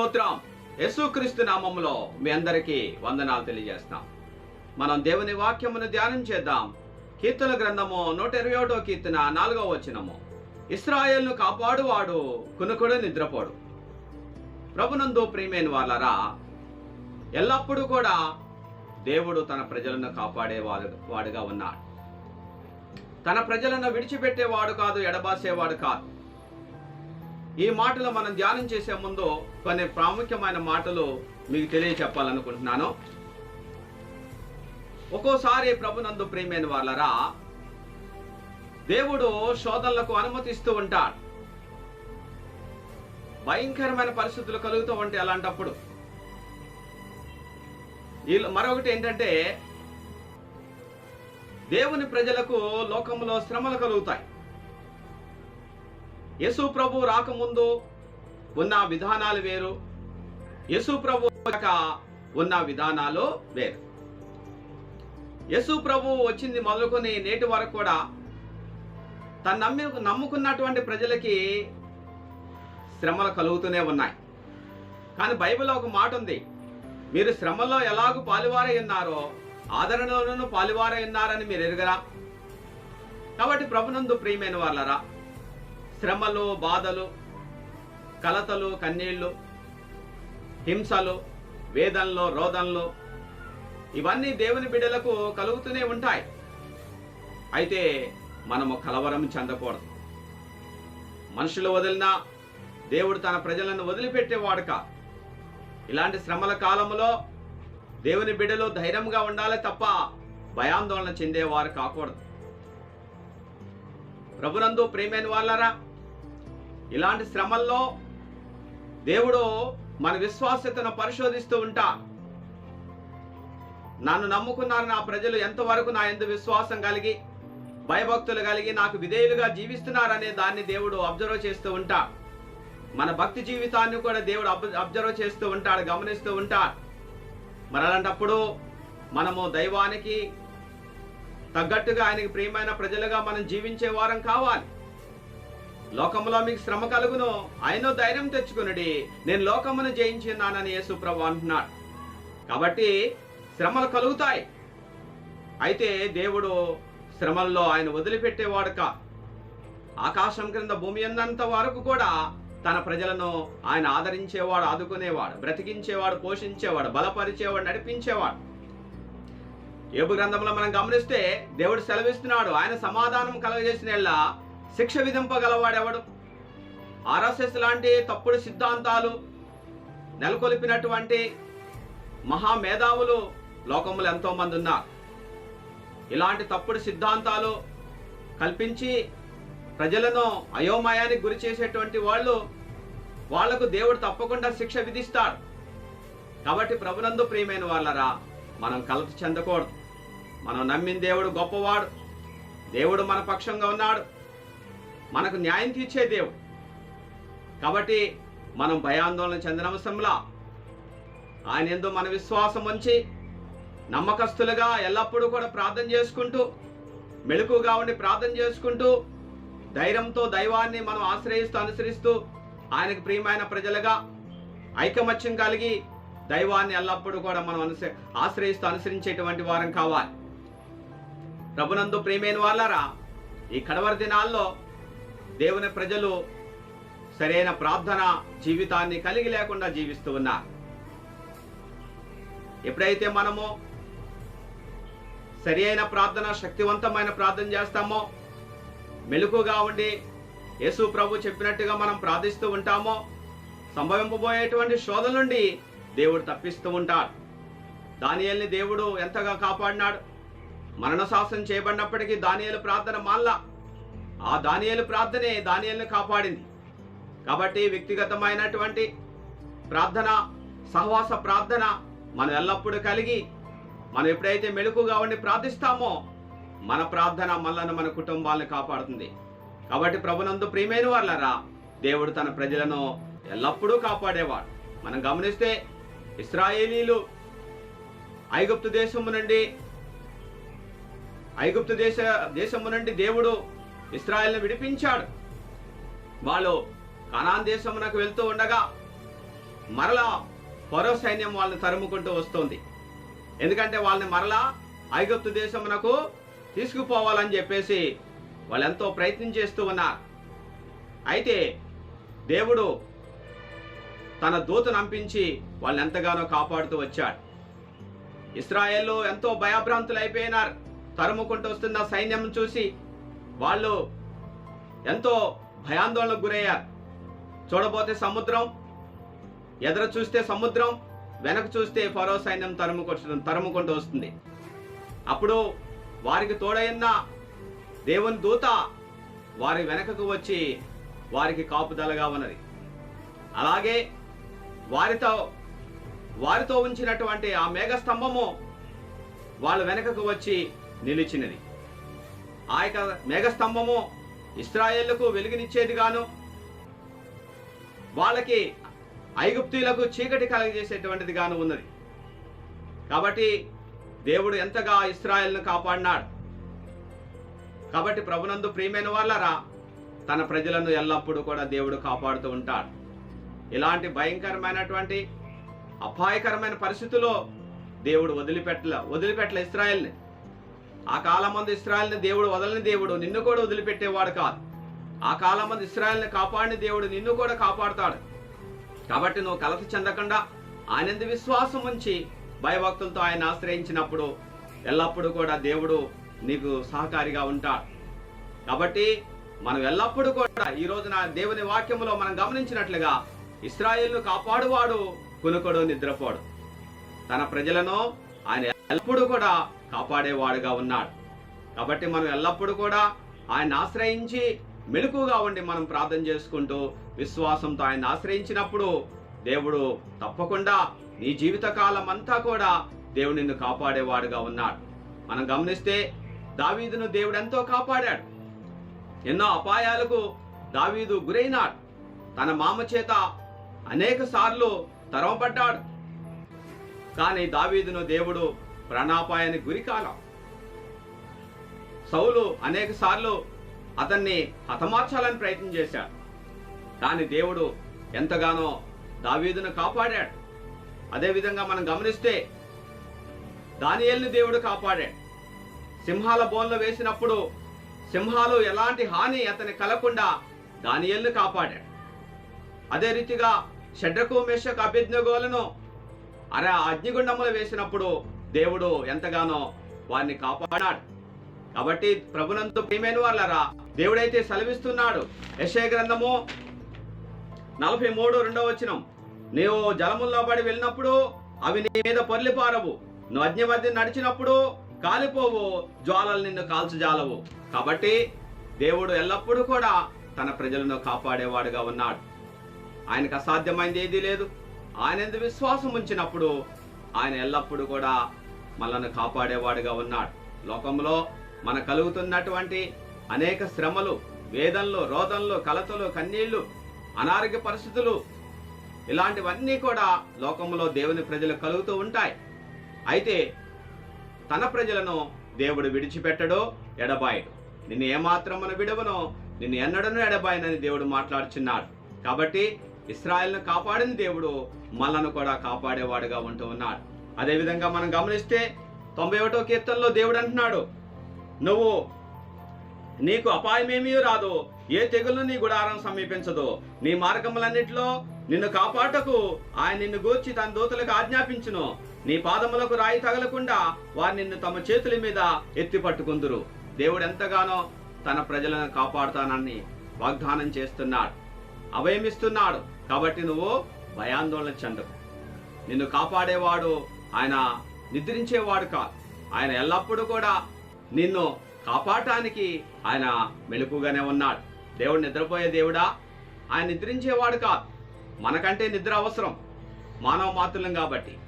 స్తోత్రం. యేసుక్రీస్తు నామములో మీ అందరికీ వందనాలు తెలియజేస్తాం. మనం దేవుని వాక్యమును ధ్యానం చేద్దాం. కీర్తన గ్రంథము నూట ఇరవై ఒకటో కీర్తన నాలుగవ వచనము. ఇస్రాయేల్ను కాపాడువాడు కునుకుడు నిద్రపోడు. ప్రభునందు ప్రియమైన వాళ్ళరా ఎల్లప్పుడూ కూడా దేవుడు తన ప్రజలను కాపాడే వాడు వాడుగా ఉన్నాడు. తన ప్రజలను విడిచిపెట్టేవాడు కాదు ఎడబాసేవాడు కాదు. ఈ మాటలు మనం ధ్యానం చేసే ముందు కొన్ని ప్రాముఖ్యమైన మాటలు మీకు తెలియచెప్పాలనుకుంటున్నాను. ఒక్కోసారి ప్రభునందు ప్రేమైన వాళ్ళరా దేవుడు శోధనలకు అనుమతిస్తూ ఉంటాడు. భయంకరమైన పరిస్థితులు కలుగుతూ ఉంటే అలాంటప్పుడు. మరొకటి ఏంటంటే దేవుని ప్రజలకు లోకంలో శ్రమలు కలుగుతాయి. యేసు ప్రభు రాకముందు ఉన్న విధానాలు వేరు. యేసు ప్రభు ఉన్న విధానాలు వేరు. యేసు ప్రభు వచ్చింది మొదలుకొని నేటి వరకు కూడా తను నమ్మి నమ్ముకున్నటువంటి ప్రజలకి శ్రమలు కలుగుతూనే ఉన్నాయి. కానీ బైబిల్లో ఒక మాట ఉంది. మీరు శ్రమలో ఎలాగూ పాలువారై ఉన్నారో ఆదరణలోనూ పాలువారై ఉన్నారని మీరు ఎరుగరా? కాబట్టి ప్రభునందు ప్రియమైన వాళ్ళరా శ్రమలు బాధలు కలతలు కన్నీళ్ళు హింసలు వేదనలు రోదనలు ఇవన్నీ దేవుని బిడ్డలకు కలుగుతూనే ఉంటాయి. అయితే మనము కలవరం చెందకూడదు. మనుషులు వదిలినా దేవుడు తన ప్రజలను వదిలిపెట్టేవాడు కా ఇలాంటి శ్రమల కాలంలో దేవుని బిడ్డలు ధైర్యంగా ఉండాలి తప్ప భయాందోళన చెందేవారు కాకూడదు. ప్రభునందు ప్రేమైన వాళ్ళరా ఇలాంటి శ్రమల్లో దేవుడు మన విశ్వాసతను పరిశోధిస్తూ ఉంటా. నన్ను నమ్ముకున్నారు నా ప్రజలు ఎంతవరకు నా ఎందు విశ్వాసం కలిగి భయభక్తులు కలిగి నాకు విధేయులుగా జీవిస్తున్నారనే దాన్ని దేవుడు అబ్జర్వ్ చేస్తూ ఉంటా. మన భక్తి జీవితాన్ని కూడా దేవుడు అబ్- అబ్జర్వ్ చేస్తూ ఉంటాడు గమనిస్తూ ఉంటాడు మరి అలాంటప్పుడు మనము దైవానికి తగ్గట్టుగా ఆయనకి ప్రియమైన ప్రజలుగా మనం జీవించే వారం కావాలి. లోకములో మీకు శ్రమ కలుగును. ఆయన ధైర్యం తెచ్చుకునడి. నేను లోకమును జయించున్నానని యేసుప్రభు అంటున్నాడు. కాబట్టి శ్రమలు కలుగుతాయి. అయితే దేవుడు శ్రమల్లో ఆయన వదిలిపెట్టేవాడు కా ఆకాశం క్రింద భూమి ఉన్నంత వరకు కూడా తన ప్రజలను ఆయన ఆదరించేవాడు ఆదుకునేవాడు బ్రతికించేవాడు పోషించేవాడు బలపరిచేవాడు నడిపించేవాడు. ఏబు గ్రంథంలో మనం గమనిస్తే దేవుడు సెలవిస్తున్నాడు. ఆయన సమాధానం కలగజేసిన శిక్ష విధింపగలవాడెవడు? ఆర్ఎస్ఎస్ లాంటి తప్పుడు సిద్ధాంతాలు నెలకొల్పినటువంటి మహామేధావులు లోకములు ఎంతోమంది ఉన్నారు. ఇలాంటి తప్పుడు సిద్ధాంతాలు కల్పించి ప్రజలను అయోమయానికి గురి చేసేటువంటి వాళ్ళు వాళ్ళకు దేవుడు తప్పకుండా శిక్ష విధిస్తాడు. కాబట్టి ప్రభునందు ప్రియమైన వాళ్ళరా మనం కలత చెందకూడదు. మనం నమ్మిన దేవుడు గొప్పవాడు. దేవుడు మన పక్షంగా ఉన్నాడు. మనకు న్యాయం తీర్చే దేవుడు. కాబట్టి మనం భయాందోళన చెందనవసరంలా ఆయన ఎందు మన విశ్వాసం ఉంచి నమ్మకస్తులుగా ఎల్లప్పుడూ కూడా ప్రార్థన చేసుకుంటూ మెలకుగా ఉండి ప్రార్థన చేసుకుంటూ ధైర్యంతో దైవాన్ని మనం ఆశ్రయిస్తూ అనుసరిస్తూ ఆయనకు ప్రియమైన ప్రజలుగా ఐకమత్యం కలిగి దైవాన్ని ఎల్లప్పుడూ కూడా మనం అనుస ఆశ్రయిస్తూ అనుసరించేటువంటి వారం కావాలి. ప్రభునందు ప్రేమైన వాళ్ళరా ఈ కడవరి దినాల్లో దేవుని ప్రజలు సరైన ప్రార్థన జీవితాన్ని కలిగి లేకుండా జీవిస్తూ ఉన్నారు. ఎప్పుడైతే మనము సరి అయిన ప్రార్థన శక్తివంతమైన ప్రార్థన చేస్తామో మెలకుగా ఉండి యేసు ప్రభు చెప్పినట్టుగా మనం ప్రార్థిస్తూ ఉంటామో సంభవింపబోయేటువంటి శోధన నుండి దేవుడు తప్పిస్తూ ఉంటాడు. దానియల్ని దేవుడు ఎంతగా కాపాడినాడు? మరణ శాసనం చేయబడినప్పటికీ దానియలు ప్రార్థన మాల్లా ఆ దానియలు ప్రార్థనే దానియేలుని కాపాడింది. కాబట్టి వ్యక్తిగతమైనటువంటి ప్రార్థన సహవాస ప్రార్థన మనం ఎల్లప్పుడూ కలిగి మనం ఎప్పుడైతే మెలకుగా ఉండి ప్రార్థిస్తామో మన ప్రార్థన మనలను మన కుటుంబాలను కాపాడుతుంది. కాబట్టి ప్రభునందు ప్రియమైన వాళ్ళరా దేవుడు తన ప్రజలను ఎల్లప్పుడూ కాపాడేవాడు. మనం గమనిస్తే ఇస్రాయేలీలు ఐగుప్తు దేశము నుండి ఐగుప్తు దేశ దేశము నుండి దేవుడు ఇస్రాయల్ని విడిపించాడు. వాళ్ళు కనాన్ దేశమునకు వెళ్తూ ఉండగా మరలా పరో సైన్యం వాళ్ళని తరుముకుంటూ వస్తుంది. ఎందుకంటే వాళ్ళని మరలా ఐగుప్తు దేశమునకు తీసుకుపోవాలని చెప్పేసి వాళ్ళు ఎంతో ప్రయత్నం చేస్తూ ఉన్నారు. అయితే దేవుడు తన దూతను అంపించి వాళ్ళని ఎంతగానో కాపాడుతూ వచ్చాడు. ఇస్రాయేల్లో ఎంతో భయాభ్రాంతులు అయిపోయినారు. తరుముకుంటూ వస్తున్న సైన్యం చూసి వాళ్ళు ఎంతో భయాందోళనకు గురయ్యారు. చూడబోతే సముద్రం ఎదురు చూస్తే సముద్రం వెనక చూస్తే ఫరో సైన్యం తరుముకొచ్చు తరుముకుంటూ వస్తుంది. అప్పుడు వారికి తోడైన దేవుని దూత వారి వెనకకు వచ్చి వారికి కాపుదలగా ఉన్నది. అలాగే వారితో వారితో ఉంచినటువంటి ఆ మేఘస్తంభము వాళ్ళ వెనకకు వచ్చి నిలిచినది. ఆ యొక్క మేఘస్తంభము ఇస్రాయేళ్ళకు వెలుగునిచ్చేదిగాను వాళ్ళకి ఐగుప్తులకు చీకటి కలగజేసేటువంటిది గాను ఉన్నది. కాబట్టి దేవుడు ఎంతగా ఇస్రాయల్ను కాపాడినాడు. కాబట్టి ప్రభునందు ప్రియమైన వాళ్ళరా తన ప్రజలను ఎల్లప్పుడూ కూడా దేవుడు కాపాడుతూ ఉంటాడు. ఇలాంటి భయంకరమైనటువంటి అపాయకరమైన పరిస్థితుల్లో దేవుడు వదిలిపెట్టల వదిలిపెట్టల ఇస్రాయల్ని. ఆ కాలమందు ఇస్రాయల్ని దేవుడు వదలని దేవుడు నిన్ను కూడా వదిలిపెట్టేవాడు కాదు. ఆ కాలం ఇస్రాయల్ని కాపాడిన దేవుడు నిన్ను కూడా కాపాడుతాడు. కాబట్టి నువ్వు కలత చెందకుండా ఆయనందు విశ్వాసం ఉంచి భయభక్తులతో ఆయన ఆశ్రయించినప్పుడు ఎల్లప్పుడూ కూడా దేవుడు నీకు సహకారిగా ఉంటాడు. కాబట్టి మనం ఎల్లప్పుడూ కూడా ఈ రోజున దేవుని వాక్యంలో మనం గమనించినట్లుగా ఇస్రాయిల్ను కాపాడువాడు కునుకొడు నిద్రపోడు. తన ప్రజలను ఆయన ఎల్లప్పుడూ కూడా కాపాడేవాడుగా ఉన్నాడు. కాబట్టి మనం ఎల్లప్పుడూ కూడా ఆయన ఆశ్రయించి మెలకుగా ఉండి మనం ప్రార్థన చేసుకుంటూ విశ్వాసంతో ఆయన ఆశ్రయించినప్పుడు దేవుడు తప్పకుండా నీ జీవితకాలం అంతా కూడా దేవుడు నిన్ను కాపాడేవాడుగా ఉన్నాడు. మనం గమనిస్తే దావీదును దేవుడు ఎంతో కాపాడాడు. ఎన్నో అపాయాలకు దావీదు గురైనాడు. తన మామ చేత అనేక సార్లు తరమపడ్డాడు. కానీ దావీదును దేవుడు ప్రాణాపాయానికి గురి కాలం సౌలు అనేక సార్లు అతన్ని హతమార్చాలని ప్రయత్నం చేశాడు. కానీ దేవుడు ఎంతగానో దావీదును కాపాడాడు. అదేవిధంగా మనం గమనిస్తే దానియల్ని దేవుడు కాపాడాడు. సింహాల బోన్లో వేసినప్పుడు సింహాలు ఎలాంటి హాని అతని కలకుండా దానియేల్ని కాపాడాడు. అదే రీతిగా షడ్రకు మేషకు అభిజ్ఞగోలను అరే అగ్నిగుండములు వేసినప్పుడు దేవుడు ఎంతగానో వారిని కాపాడాడు. కాబట్టి ప్రభునంతో ప్రియమైన వాళ్ళరా దేవుడైతే సెలవిస్తున్నాడు. యశయ గ్రంథము నలభై మూడు రెండవ వచనం. నీవు జలముల్లో పడి వెళ్ళినప్పుడు అవి నీ మీద పొర్లిపారవు. నువ్వు అగ్ని మధ్య నడిచినప్పుడు కాలిపోవు జ్వాలలు నిన్ను కాల్చజాలవు. కాబట్టి దేవుడు ఎల్లప్పుడూ కూడా తన ప్రజలను కాపాడేవాడుగా ఉన్నాడు. ఆయనకు అసాధ్యమైంది ఏదీ లేదు. ఆయన ఎందు విశ్వాసం ఉంచినప్పుడు ఆయన ఎల్లప్పుడూ కూడా మనల్ని కాపాడేవాడుగా ఉన్నాడు. లోకంలో మన కలుగుతున్నటువంటి అనేక శ్రమలు వేదనలు రోదనలు కలతలు కన్నీళ్ళు అనారోగ్య పరిస్థితులు ఇలాంటివన్నీ కూడా లోకంలో దేవుని ప్రజలు కలుగుతూ ఉంటాయి. అయితే తన ప్రజలను దేవుడు విడిచిపెట్టడో ఎడబాయడు. నిన్ను ఏమాత్రమున విడవనో నిన్ను ఎన్నడను ఎడబాయనని దేవుడు మాట్లాడుచున్నాడు. కాబట్టి ఇస్రాయల్ను కాపాడిన దేవుడు మనను కూడా కాపాడేవాడుగా ఉంటూ ఉన్నాడు. అదేవిధంగా మనం గమనిస్తే తొంభై ఒకటో కీర్తనలో దేవుడు అంటున్నాడు నువ్వు నీకు అపాయమేమీ రాదు ఏ తెగులు నీ గుడారం సమీపించదు. నీ మార్గములన్నిటిలో నిన్ను కాపాటకు ఆయన నిన్ను గూర్చి తన దూతలకు ఆజ్ఞాపించును. నీ పాదములకు రాయి తగలకుండా వారు నిన్ను తమ చేతుల మీద ఎత్తి పట్టుకుందురు. దేవుడు ఎంతగానో తన ప్రజలను కాపాడుతానని వాగ్దానం చేస్తున్నాడు అభయమిస్తున్నాడు. కాబట్టి నువ్వు భయాందోళన చెందకు. నిన్ను కాపాడేవాడు ఆయన నిద్రించేవాడు కాదు. ఆయన ఎల్లప్పుడూ కూడా నిన్ను కాపాడటానికి ఆయన మెలకుగానే ఉన్నాడు. దేవుడు నిద్రపోయే దేవుడా? ఆయన నిద్రించేవాడు కాదు. మనకంటే నిద్ర అవసరం. మానవ మాతులం కాబట్టి.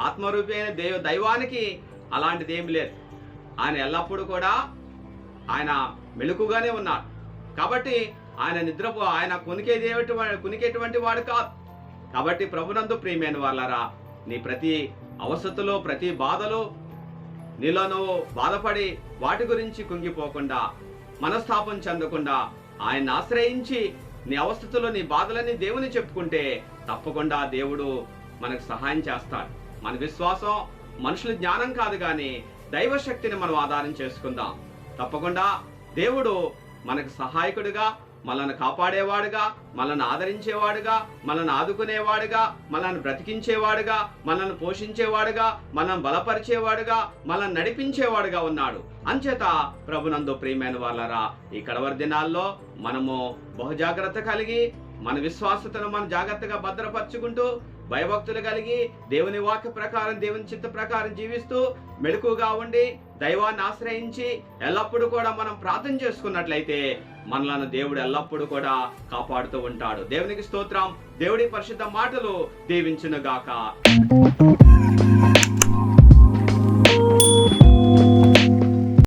ఆత్మరూపి అయిన దేవ దైవానికి అలాంటిది ఏమి లేదు. ఆయన ఎల్లప్పుడూ కూడా ఆయన మెలకుగానే ఉన్నాడు. కాబట్టి ఆయన నిద్రపో ఆయన కొనికేదేటి కొనికేటువంటి వాడు కాదు. కాబట్టి ప్రభునందు ప్రియమైన వాళ్ళరా నీ ప్రతి అవసతులో ప్రతి బాధలో నీలో నువ్వు బాధపడి వాటి గురించి కుంగిపోకుండా మనస్తాపం చెందకుండా ఆయన్ని ఆశ్రయించి నీ అవస్థతులు నీ బాధలని దేవుని చెప్పుకుంటే తప్పకుండా దేవుడు మనకు సహాయం చేస్తాడు. మన విశ్వాసం మనుషుల జ్ఞానం కాదు కానీ దైవ శక్తిని మనం ఆధారం చేసుకుందాం. తప్పకుండా దేవుడు మనకు సహాయకుడిగా మనల్ని కాపాడేవాడుగా మనల్ని ఆదరించేవాడుగా మనల్ని ఆదుకునేవాడుగా మనల్ని బ్రతికించేవాడుగా మనల్ని పోషించేవాడుగా మనల్ని బలపరిచేవాడుగా మనల్ని నడిపించేవాడుగా ఉన్నాడు. అంచేత ప్రభునందు ప్రియమైన వాళ్ళరా ఈ కడవరి దినాల్లో మనము బహుజాగ్రత్త కలిగి మన విశ్వాసతను మనం జాగ్రత్తగా భద్రపరుచుకుంటూ భయభక్తులు కలిగి దేవుని వాక్య ప్రకారం దేవుని చిత్త ప్రకారం జీవిస్తూ మెలకుగా ఉండి దైవాన్ని ఆశ్రయించి ఎల్లప్పుడూ కూడా మనం ప్రార్థన చేసుకున్నట్లయితే మనలను దేవుడు ఎల్లప్పుడూ కూడా కాపాడుతూ ఉంటాడు. దేవునికి స్తోత్రం. దేవుడి పరిశుద్ధ మాటలు దీవించునుగాక.